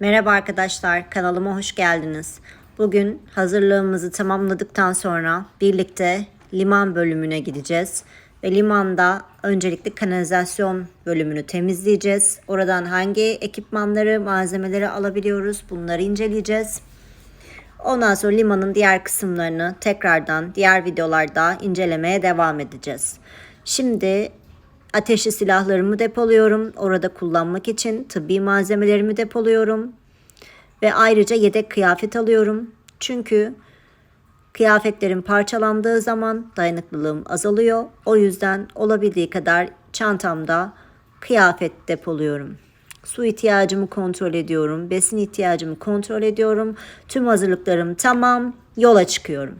Merhaba arkadaşlar, kanalıma hoş geldiniz. Bugün hazırlığımızı tamamladıktan sonra birlikte liman bölümüne gideceğiz. Ve limanda öncelikle kanalizasyon bölümünü temizleyeceğiz. Oradan hangi ekipmanları, malzemeleri alabiliyoruz bunları inceleyeceğiz. Ondan sonra limanın diğer kısımlarını tekrardan diğer videolarda incelemeye devam edeceğiz. Şimdi ateşli silahlarımı depoluyorum. Orada kullanmak için tıbbi malzemelerimi depoluyorum. Ve ayrıca yedek kıyafet alıyorum. Çünkü kıyafetlerim parçalandığı zaman dayanıklılığım azalıyor. O yüzden olabildiği kadar çantamda kıyafet depoluyorum. Su ihtiyacımı kontrol ediyorum. Besin ihtiyacımı kontrol ediyorum. Tüm hazırlıklarım tamam. Yola çıkıyorum.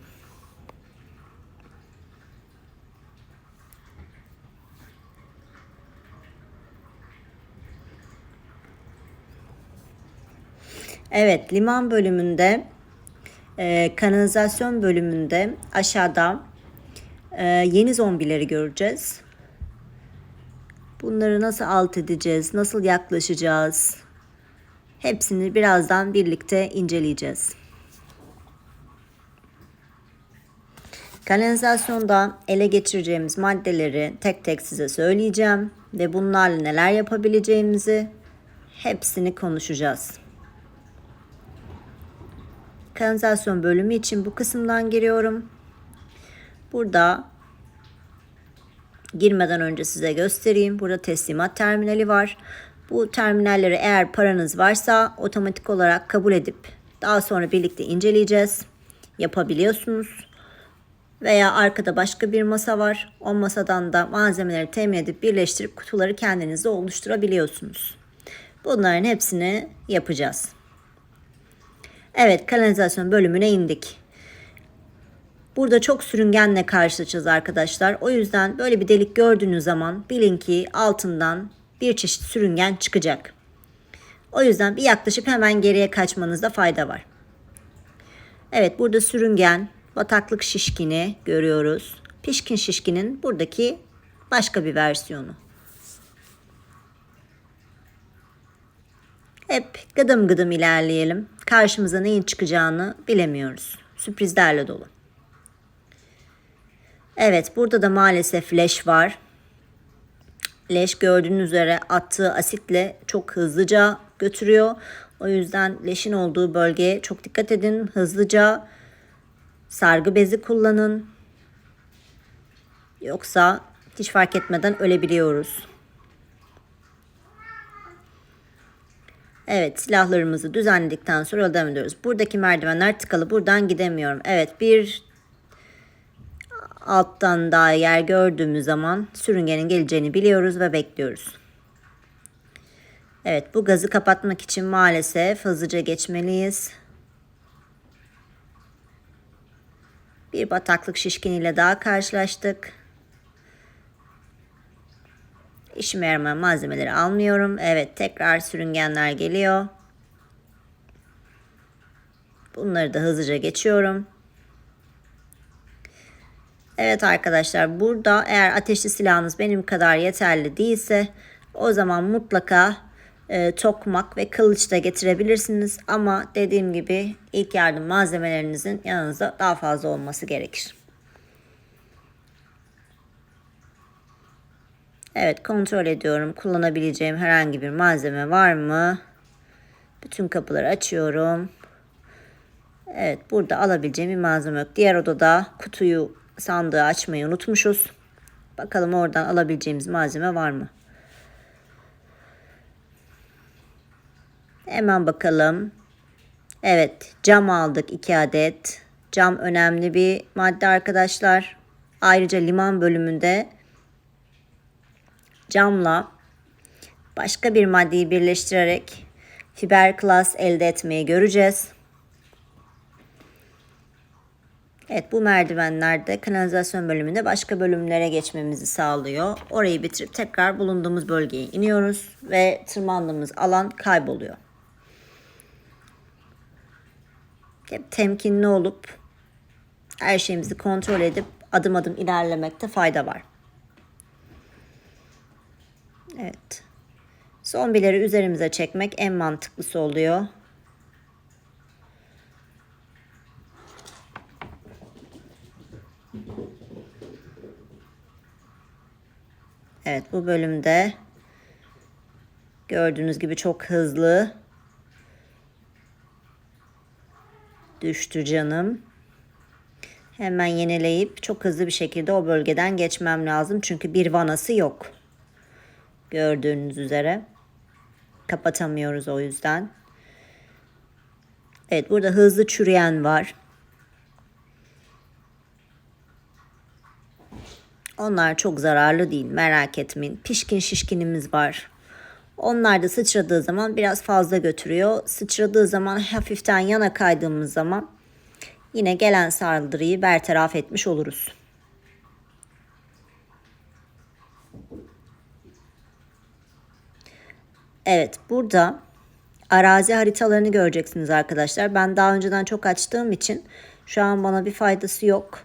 Evet, liman bölümünde, e, kanalizasyon bölümünde aşağıda e, yeni zombileri göreceğiz. Bunları nasıl alt edeceğiz, nasıl yaklaşacağız? Hepsini birazdan birlikte inceleyeceğiz. Kanalizasyonda ele geçireceğimiz maddeleri tek tek size söyleyeceğim ve bunlarla neler yapabileceğimizi hepsini konuşacağız. Kanalizasyon bölümü için bu kısımdan giriyorum. Burada girmeden önce size göstereyim. Burada teslimat terminali var. Bu terminalleri eğer paranız varsa otomatik olarak kabul edip daha sonra birlikte inceleyeceğiz. Yapabiliyorsunuz. Veya arkada başka bir masa var. O masadan da malzemeleri temin edip birleştirip kutuları kendinizde oluşturabiliyorsunuz. Bunların hepsini yapacağız. Evet kanalizasyon bölümüne indik. Burada çok sürüngenle karşılaşacağız arkadaşlar. O yüzden böyle bir delik gördüğünüz zaman bilin ki altından bir çeşit sürüngen çıkacak. O yüzden bir yaklaşıp hemen geriye kaçmanızda fayda var. Evet burada sürüngen, bataklık şişkini görüyoruz. Pişkin şişkinin buradaki başka bir versiyonu. Hep gıdım gıdım ilerleyelim. Karşımıza neyin çıkacağını bilemiyoruz. Sürprizlerle dolu. Evet burada da maalesef leş var. Leş gördüğünüz üzere attığı asitle çok hızlıca götürüyor. O yüzden leşin olduğu bölgeye çok dikkat edin. Hızlıca sargı bezi kullanın. Yoksa hiç fark etmeden ölebiliyoruz. Evet silahlarımızı düzenledikten sonra devam ediyoruz. Buradaki merdivenler tıkalı. Buradan gidemiyorum. Evet bir alttan daha yer gördüğümüz zaman sürüngenin geleceğini biliyoruz ve bekliyoruz. Evet bu gazı kapatmak için maalesef hızlıca geçmeliyiz. Bir bataklık şişkiniyle daha karşılaştık. İşime yaramayan malzemeleri almıyorum. Evet tekrar sürüngenler geliyor. Bunları da hızlıca geçiyorum. Evet arkadaşlar burada eğer ateşli silahınız benim kadar yeterli değilse o zaman mutlaka e, tokmak ve kılıç da getirebilirsiniz. Ama dediğim gibi ilk yardım malzemelerinizin yanınızda daha fazla olması gerekir. Evet kontrol ediyorum. Kullanabileceğim herhangi bir malzeme var mı? Bütün kapıları açıyorum. Evet burada alabileceğim bir malzeme yok. Diğer odada kutuyu sandığı açmayı unutmuşuz. Bakalım oradan alabileceğimiz malzeme var mı? Hemen bakalım. Evet cam aldık 2 adet. Cam önemli bir madde arkadaşlar. Ayrıca liman bölümünde camla başka bir maddeyi birleştirerek fiberglass elde etmeyi göreceğiz. Evet bu merdivenler de kanalizasyon bölümünde başka bölümlere geçmemizi sağlıyor. Orayı bitirip tekrar bulunduğumuz bölgeye iniyoruz ve tırmandığımız alan kayboluyor. Hep temkinli olup her şeyimizi kontrol edip adım adım ilerlemekte fayda var. Evet. Zombileri üzerimize çekmek en mantıklısı oluyor. Evet bu bölümde gördüğünüz gibi çok hızlı düştü canım. Hemen yenileyip çok hızlı bir şekilde o bölgeden geçmem lazım. Çünkü bir vanası yok. Gördüğünüz üzere. Kapatamıyoruz o yüzden. Evet burada hızlı çürüyen var. Onlar çok zararlı değil merak etmeyin. Pişkin şişkinimiz var. Onlar da sıçradığı zaman biraz fazla götürüyor. Sıçradığı zaman hafiften yana kaydığımız zaman yine gelen saldırıyı bertaraf etmiş oluruz. Evet burada arazi haritalarını göreceksiniz arkadaşlar. Ben daha önceden çok açtığım için şu an bana bir faydası yok.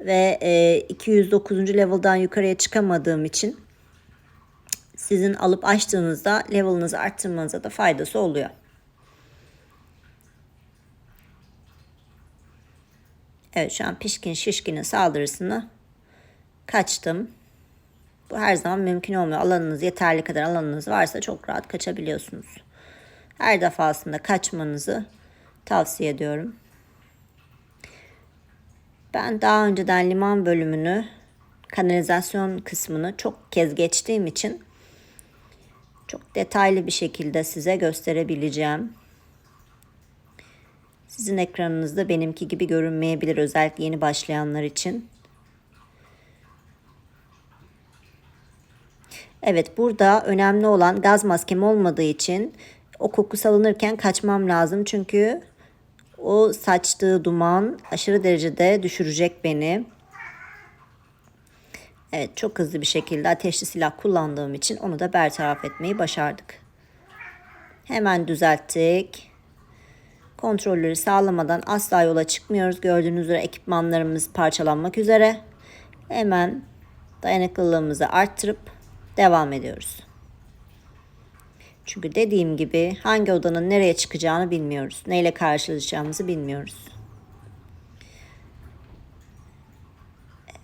Ve e, 209. level'dan yukarıya çıkamadığım için sizin alıp açtığınızda level'ınızı arttırmanıza da faydası oluyor. Evet şu an pişkin şişkinin saldırısını kaçtım. Bu her zaman mümkün olmuyor. Alanınız yeterli kadar alanınız varsa çok rahat kaçabiliyorsunuz. Her defasında kaçmanızı tavsiye ediyorum. Ben daha önceden liman bölümünü, kanalizasyon kısmını çok kez geçtiğim için çok detaylı bir şekilde size gösterebileceğim. Sizin ekranınızda benimki gibi görünmeyebilir özellikle yeni başlayanlar için. Evet burada önemli olan gaz maskem olmadığı için o koku salınırken kaçmam lazım. Çünkü o saçtığı duman aşırı derecede düşürecek beni. Evet çok hızlı bir şekilde ateşli silah kullandığım için onu da bertaraf etmeyi başardık. Hemen düzelttik. Kontrolleri sağlamadan asla yola çıkmıyoruz. Gördüğünüz üzere ekipmanlarımız parçalanmak üzere. Hemen dayanıklılığımızı arttırıp devam ediyoruz. Çünkü dediğim gibi hangi odanın nereye çıkacağını bilmiyoruz. Neyle karşılaşacağımızı bilmiyoruz.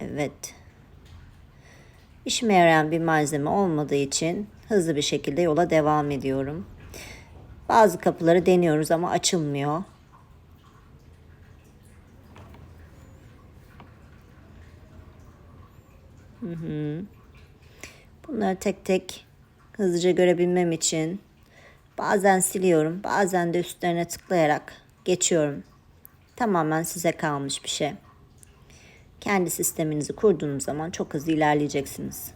Evet. İşime yarayan bir malzeme olmadığı için hızlı bir şekilde yola devam ediyorum. Bazı kapıları deniyoruz ama açılmıyor. Hı. Bunları tek tek hızlıca görebilmem için bazen siliyorum, bazen de üstlerine tıklayarak geçiyorum. Tamamen size kalmış bir şey. Kendi sisteminizi kurduğunuz zaman çok hızlı ilerleyeceksiniz.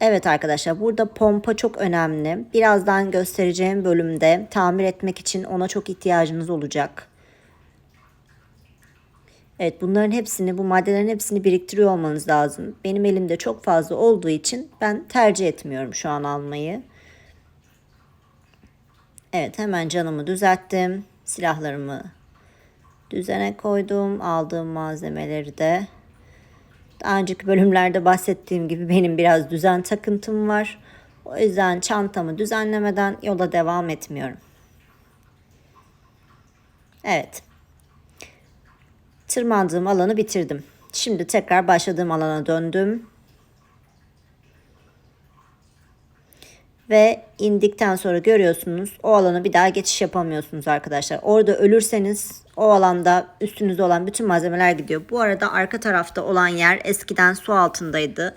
Evet arkadaşlar burada pompa çok önemli. Birazdan göstereceğim bölümde tamir etmek için ona çok ihtiyacınız olacak. Evet bunların hepsini bu maddelerin hepsini biriktiriyor olmanız lazım. Benim elimde çok fazla olduğu için ben tercih etmiyorum şu an almayı. Evet hemen canımı düzelttim. Silahlarımı düzene koydum. Aldığım malzemeleri de. Daha önceki bölümlerde bahsettiğim gibi benim biraz düzen takıntım var. O yüzden çantamı düzenlemeden yola devam etmiyorum. Evet. Tırmandığım alanı bitirdim. Şimdi tekrar başladığım alana döndüm. Ve indikten sonra görüyorsunuz o alana bir daha geçiş yapamıyorsunuz arkadaşlar. Orada ölürseniz o alanda üstünüzde olan bütün malzemeler gidiyor. Bu arada arka tarafta olan yer eskiden su altındaydı.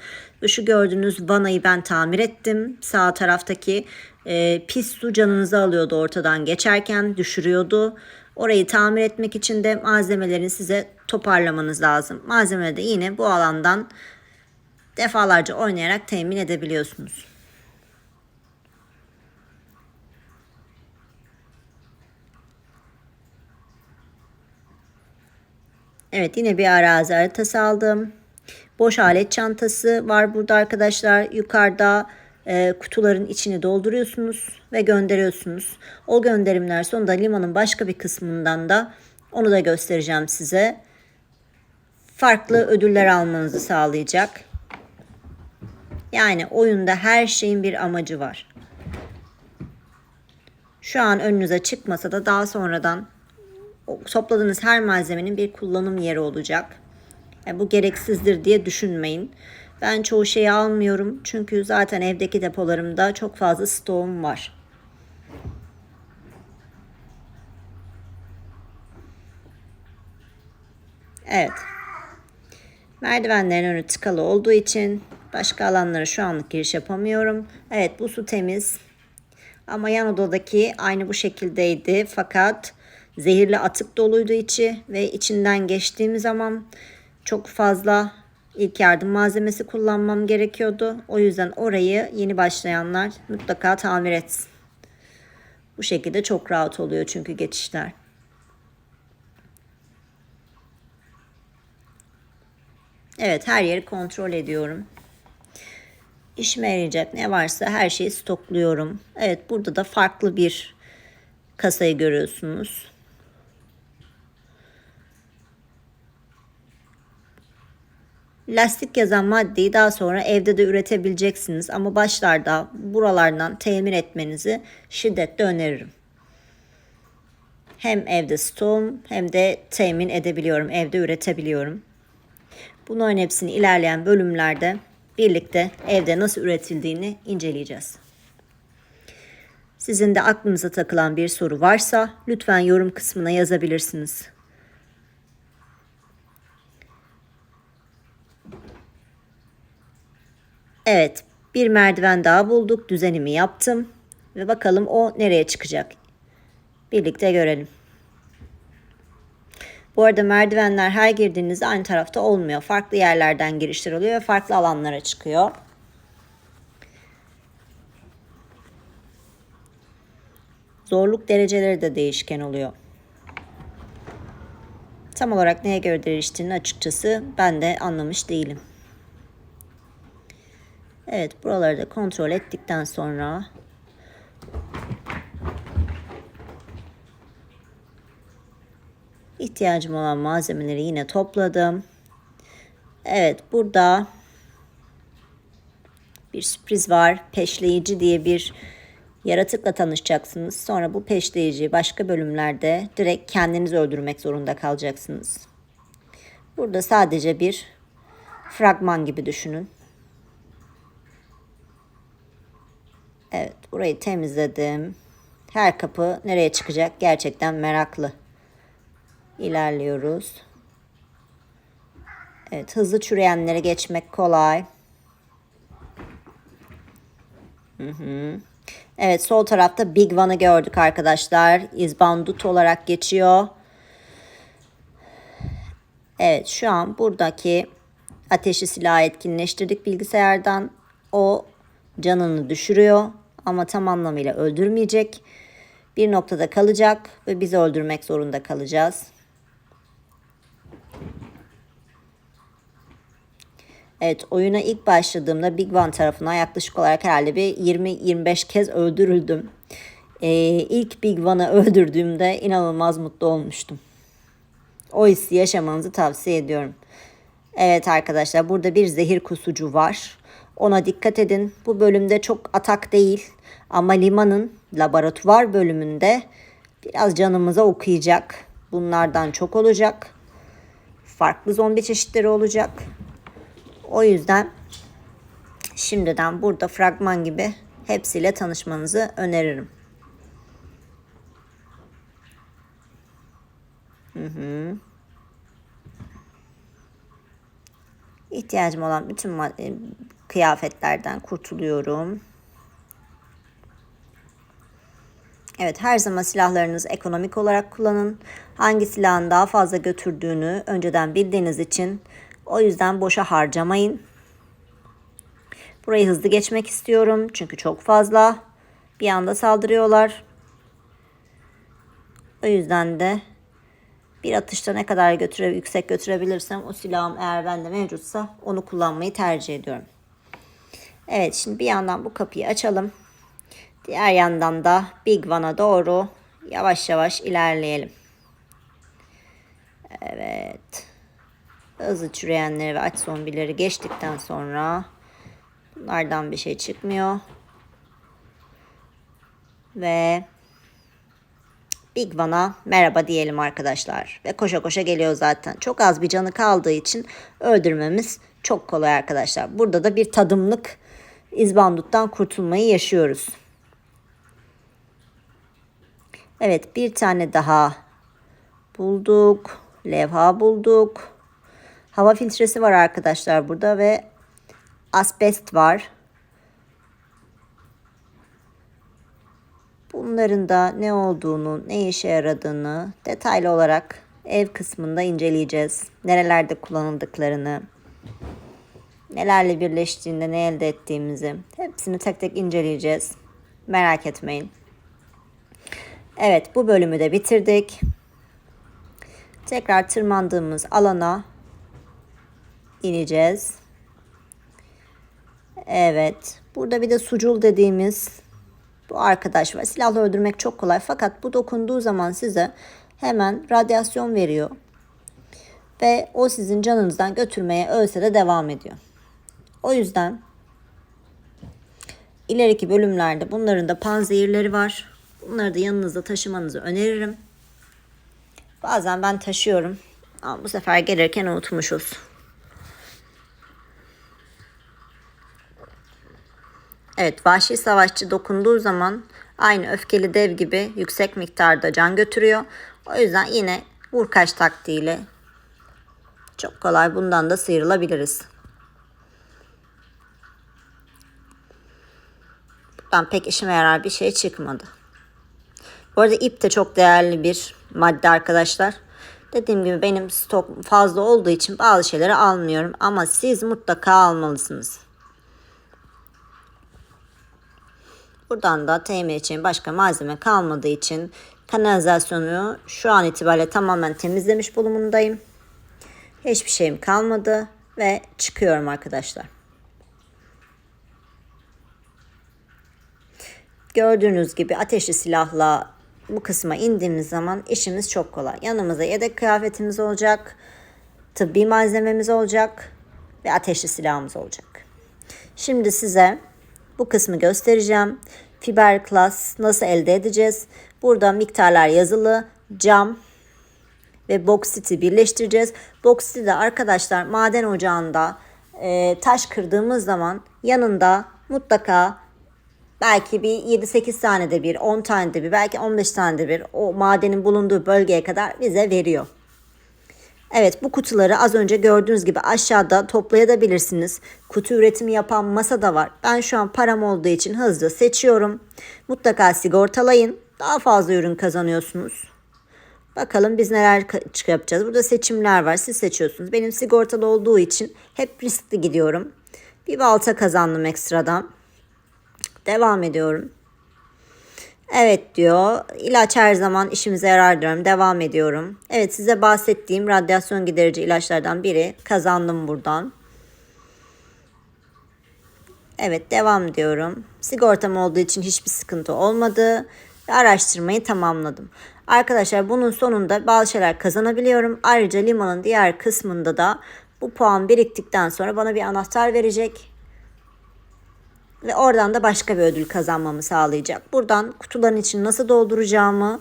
Şu gördüğünüz vanayı ben tamir ettim. Sağ taraftaki e, pis su canınızı alıyordu ortadan geçerken düşürüyordu. Orayı tamir etmek için de malzemelerini size toparlamanız lazım. Malzemeleri de yine bu alandan defalarca oynayarak temin edebiliyorsunuz. Evet yine bir arazi haritası aldım. Boş alet çantası var burada arkadaşlar. Yukarıda e, kutuların içini dolduruyorsunuz ve gönderiyorsunuz. O gönderimler sonunda limanın başka bir kısmından da onu da göstereceğim size. Farklı ödüller almanızı sağlayacak. Yani oyunda her şeyin bir amacı var. Şu an önünüze çıkmasa da daha sonradan topladığınız her malzemenin bir kullanım yeri olacak. Yani bu gereksizdir diye düşünmeyin. Ben çoğu şeyi almıyorum çünkü zaten evdeki depolarımda çok fazla stoğum var. Evet. Merdivenlerin önü tıkalı olduğu için başka alanlara şu anlık giriş yapamıyorum. Evet bu su temiz. Ama yan odadaki aynı bu şekildeydi. Fakat zehirli atık doluydu içi ve içinden geçtiğim zaman çok fazla ilk yardım malzemesi kullanmam gerekiyordu. O yüzden orayı yeni başlayanlar mutlaka tamir etsin. Bu şekilde çok rahat oluyor çünkü geçişler. Evet her yeri kontrol ediyorum. İşime yarayacak ne varsa her şeyi stokluyorum. Evet burada da farklı bir kasayı görüyorsunuz. Lastik yazan maddeyi daha sonra evde de üretebileceksiniz ama başlarda buralardan temin etmenizi şiddetle öneririm. Hem evde stoğum hem de temin edebiliyorum, evde üretebiliyorum. Bunların hepsini ilerleyen bölümlerde birlikte evde nasıl üretildiğini inceleyeceğiz. Sizin de aklınıza takılan bir soru varsa lütfen yorum kısmına yazabilirsiniz. Evet, bir merdiven daha bulduk. Düzenimi yaptım ve bakalım o nereye çıkacak. Birlikte görelim. Bu arada merdivenler her girdiğinizde aynı tarafta olmuyor. Farklı yerlerden girişler oluyor ve farklı alanlara çıkıyor. Zorluk dereceleri de değişken oluyor. Tam olarak neye göre değiştiğini açıkçası ben de anlamış değilim. Evet buraları da kontrol ettikten sonra ihtiyacım olan malzemeleri yine topladım. Evet burada bir sürpriz var. Peşleyici diye bir yaratıkla tanışacaksınız. Sonra bu peşleyiciyi başka bölümlerde direkt kendiniz öldürmek zorunda kalacaksınız. Burada sadece bir fragman gibi düşünün. Evet burayı temizledim. Her kapı nereye çıkacak gerçekten meraklı. İlerliyoruz. Evet hızlı çürüyenlere geçmek kolay. Hı hı. Evet sol tarafta Big One'ı gördük arkadaşlar. İzbandut olarak geçiyor. Evet şu an buradaki ateşi silah etkinleştirdik bilgisayardan. O canını düşürüyor ama tam anlamıyla öldürmeyecek. Bir noktada kalacak ve bizi öldürmek zorunda kalacağız. Evet oyuna ilk başladığımda Big One tarafından yaklaşık olarak herhalde bir 20-25 kez öldürüldüm. Ee, ilk Big One'ı öldürdüğümde inanılmaz mutlu olmuştum. O hissi yaşamanızı tavsiye ediyorum. Evet arkadaşlar burada bir zehir kusucu var. Ona dikkat edin. Bu bölümde çok atak değil ama limanın laboratuvar bölümünde biraz canımıza okuyacak. Bunlardan çok olacak. Farklı zombi çeşitleri olacak. O yüzden şimdiden burada fragman gibi hepsiyle tanışmanızı öneririm. Hı hı. İhtiyacım olan bütün e, kıyafetlerden kurtuluyorum. Evet her zaman silahlarınızı ekonomik olarak kullanın. Hangi silahın daha fazla götürdüğünü önceden bildiğiniz için o yüzden boşa harcamayın. Burayı hızlı geçmek istiyorum çünkü çok fazla bir anda saldırıyorlar. O yüzden de bir atışta ne kadar götüre, yüksek götürebilirsem o silahım eğer bende mevcutsa onu kullanmayı tercih ediyorum. Evet şimdi bir yandan bu kapıyı açalım. Diğer yandan da Big One'a doğru yavaş yavaş ilerleyelim. Evet. Hızlı çüreyenleri ve aç zombileri geçtikten sonra Bunlardan bir şey çıkmıyor. Ve Big One'a merhaba diyelim arkadaşlar. Ve koşa koşa geliyor zaten. Çok az bir canı kaldığı için öldürmemiz çok kolay arkadaşlar. Burada da bir tadımlık izbanduttan kurtulmayı yaşıyoruz. Evet bir tane daha bulduk. Levha bulduk. Hava filtresi var arkadaşlar burada ve asbest var. Bunların da ne olduğunu, ne işe yaradığını detaylı olarak ev kısmında inceleyeceğiz. Nerelerde kullanıldıklarını, nelerle birleştiğinde ne elde ettiğimizi hepsini tek tek inceleyeceğiz. Merak etmeyin. Evet bu bölümü de bitirdik. Tekrar tırmandığımız alana ineceğiz. Evet. Burada bir de sucul dediğimiz bu arkadaş var. Silahla öldürmek çok kolay fakat bu dokunduğu zaman size hemen radyasyon veriyor. Ve o sizin canınızdan götürmeye ölse de devam ediyor. O yüzden ileriki bölümlerde bunların da panzehirleri var. Bunları da yanınızda taşımanızı öneririm. Bazen ben taşıyorum. Ama bu sefer gelirken unutmuşuz. Evet, vahşi savaşçı dokunduğu zaman aynı öfkeli dev gibi yüksek miktarda can götürüyor. O yüzden yine vur kaç taktiğiyle çok kolay bundan da sıyrılabiliriz. Buradan pek işime yarar bir şey çıkmadı. Bu arada ip de çok değerli bir madde arkadaşlar. Dediğim gibi benim stok fazla olduğu için bazı şeyleri almıyorum. Ama siz mutlaka almalısınız. Buradan da temin için başka malzeme kalmadığı için kanalizasyonu şu an itibariyle tamamen temizlemiş bulunumundayım. Hiçbir şeyim kalmadı ve çıkıyorum arkadaşlar. Gördüğünüz gibi ateşli silahla bu kısma indiğimiz zaman işimiz çok kolay. Yanımızda yedek kıyafetimiz olacak, tıbbi malzememiz olacak ve ateşli silahımız olacak. Şimdi size bu kısmı göstereceğim. Fiber class nasıl elde edeceğiz? Burada miktarlar yazılı. Cam ve boksiti birleştireceğiz. Boksiti de arkadaşlar maden ocağında e, taş kırdığımız zaman yanında mutlaka belki bir 7-8 tane de bir, 10 tane de bir, belki 15 tane de bir o madenin bulunduğu bölgeye kadar bize veriyor. Evet bu kutuları az önce gördüğünüz gibi aşağıda toplayabilirsiniz. Kutu üretimi yapan masa da var. Ben şu an param olduğu için hızlı seçiyorum. Mutlaka sigortalayın. Daha fazla ürün kazanıyorsunuz. Bakalım biz neler yapacağız. Burada seçimler var. Siz seçiyorsunuz. Benim sigortalı olduğu için hep riskli gidiyorum. Bir balta kazandım ekstradan. Devam ediyorum. Evet diyor. İlaç her zaman işimize yarar diyorum. Devam ediyorum. Evet size bahsettiğim radyasyon giderici ilaçlardan biri. Kazandım buradan. Evet devam diyorum. Sigortam olduğu için hiçbir sıkıntı olmadı. Araştırmayı tamamladım. Arkadaşlar bunun sonunda bazı şeyler kazanabiliyorum. Ayrıca limanın diğer kısmında da bu puan biriktikten sonra bana bir anahtar verecek ve oradan da başka bir ödül kazanmamı sağlayacak. Buradan kutuların için nasıl dolduracağımı,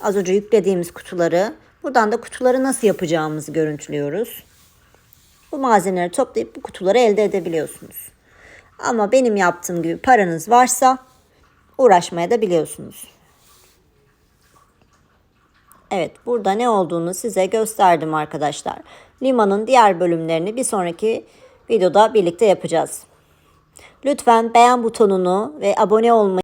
az önce yüklediğimiz kutuları, buradan da kutuları nasıl yapacağımızı görüntülüyoruz. Bu malzemeleri toplayıp bu kutuları elde edebiliyorsunuz. Ama benim yaptığım gibi paranız varsa uğraşmaya da biliyorsunuz. Evet burada ne olduğunu size gösterdim arkadaşlar. Limanın diğer bölümlerini bir sonraki videoda birlikte yapacağız. Lütfen beğen butonunu ve abone olmayı